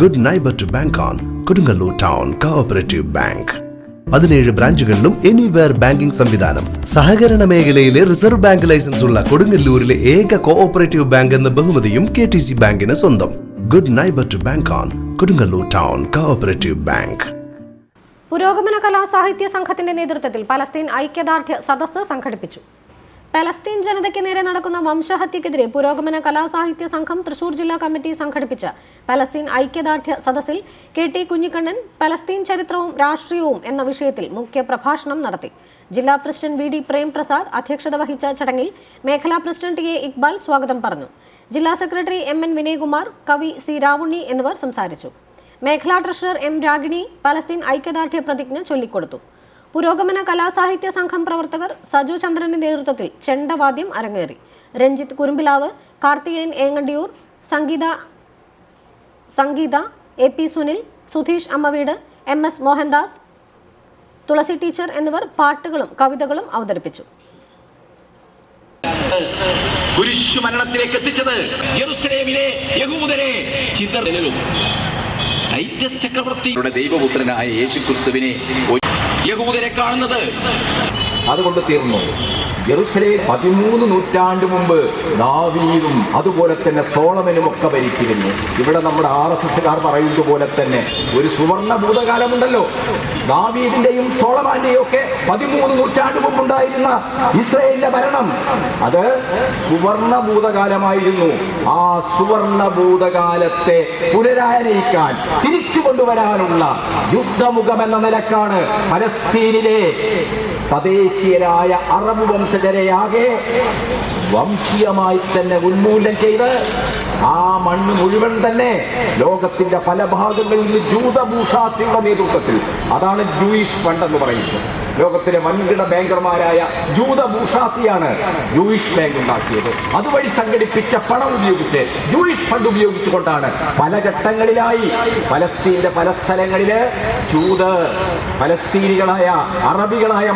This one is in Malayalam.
Good neighbour to bank on Kodungallur town cooperative bank പതിനേഴ് ബ്രാഞ്ചുകളിലും എനിവെയർ ബാങ്കിംഗ് സംവിധാനം. സഹകരണ മേഖലയിലെ റിസർവ് ബാങ്ക് ലൈസൻസ് ഉള്ള കൊടുങ്ങല്ലൂരിലെ ഏക കോഓപ്പറേറ്റീവ് ബാങ്ക് എന്ന ബഹുമതിയും കെ ടി സി ബാങ്കിന് സ്വന്തം. Good neighbour to bank on Kodungallur town cooperative bank പുരോഗമന കലാ സാഹിത്യ സംഘത്തിന്റെ നേതൃത്വത്തിൽ പലസ്തീൻ ഐക്യദാർഢ്യ സദസ്സ് സംഘടിപ്പിച്ചു. പലസ്തീൻ ജനതയ്ക്ക് നേരെ നടക്കുന്ന വംശഹത്യക്കെതിരെ പുരോഗമന കലാസാഹിത്യ സംഘം തൃശൂർ ജില്ലാ കമ്മിറ്റി സംഘടിപ്പിച്ച പലസ്തീൻ ഐക്യദാർഢ്യ സദസ്സിൽ കെ ടി കുഞ്ഞിക്കണ്ണൻ പലസ്തീൻ ചരിത്രവും രാഷ്ട്രീയവും എന്ന വിഷയത്തിൽ മുഖ്യ പ്രഭാഷണം നടത്തി. ജില്ലാ പ്രസിഡന്റ് വി ഡി പ്രേംപ്രസാദ് അധ്യക്ഷത വഹിച്ച ചടങ്ങിൽ മേഖലാ പ്രസിഡന്റ് എ ഇക്ബാൽ സ്വാഗതം പറഞ്ഞു. ജില്ലാ സെക്രട്ടറി എം എൻ വിനയകുമാർ കവി സി രാവുണ്ണി എന്നിവർ സംസാരിച്ചു. മേഖലാ ട്രഷറർ എം രാഗിണി പലസ്തീൻ ഐക്യദാർഢ്യ പ്രതിജ്ഞ ചൊല്ലിക്കൊടുത്തു. പുരോഗമന കലാസാഹിത്യ സംഘം പ്രവർത്തകർ സജു ചന്ദ്രന്റെ നേതൃത്വത്തിൽ ചെണ്ടവാദ്യം അരങ്ങേറി. Ranjith Kurumbilavu Karthikeyan Engandiyur Sangeetha Sangeetha A P Sunil Sudheesh Ammaveedu M S Mohandas Thulasi teacher എന്നിവർ പാട്ടുകളും കവിതകളും അവതരിപ്പിച്ചു. കുരിശു മരണത്തിലേക്ക് എത്തിച്ചത് ജെറുസലേമിലെ യഹൂദരെ ചിന്തറിലും ടൈറ്റസ് ചക്രവർത്തിയുടെ ദൈവപുത്രനായ യേശു ക്രിസ്തുവിനെ യഹൂദരെ കാണുന്നത്. അതുകൊണ്ട് തീർന്നു. ജെറുസലേം പതിമൂന്ന് നൂറ്റാണ്ട് മുമ്പ് ദാവീദും അതുപോലെ തന്നെ സോളമനും ഒക്കെ ഭരിച്ചിരുന്നു. ഇവിടെ നമ്മുടെ ആർ എസ് എസ്സുകാർ പറയുന്നത് പോലെ തന്നെ ഒരു സുവർണ ഭൂതകാലമുണ്ടല്ലോ. ദാവീദിന്റെയും സോളമാന്റെയും ഒക്കെ പതിമൂന്ന് നൂറ്റാണ്ട് മുമ്പുണ്ടായിരുന്ന ഇസ്രയേലിന്റെ ഭരണം. അത് സുവർണ ഭൂതകാലമായിരുന്നു ആ സുവർണ ഭൂതകാലത്തെ പുനരാനയിക്കാൻ തിരിച്ചു കൊണ്ടുവരാനുള്ള യുദ്ധമുഖം എന്ന നിലക്കാണ് പലസ്തീനിലെ തദ്ദേശീയരായ അറബ് വംശജരെയാകെ വംശീയമായി തന്നെ ഉന്മൂലനം ചെയ്ത് ആ മണ്ണ് മുഴുവൻ തന്നെ ലോകത്തിന്റെ പല ഭാഗങ്ങളിൽ നിന്ന് ജൂതഭൂഷാസിയുടെ നേതൃത്വത്തിൽ. അതാണ് ജൂയിഷ് ഫണ്ട് എന്ന് പറയുന്നത്. ലോകത്തിലെ വൻകിട ബാങ്കർമാരായ ജൂത ബൂഷാസിയാണ് ജൂയിഷ് ബാങ്ക് ഉണ്ടാക്കിയത്. അതുവഴി സംഘടിപ്പിച്ച പണം ഉപയോഗിച്ച് ജൂയിഷ് ഫണ്ട് ഉപയോഗിച്ചുകൊണ്ടാണ് പല ഘട്ടങ്ങളിലായി പലസ്തീന്റെ പല സ്ഥലങ്ങളിൽ ജൂത് പലസ്തീനികളായ അറബികളായ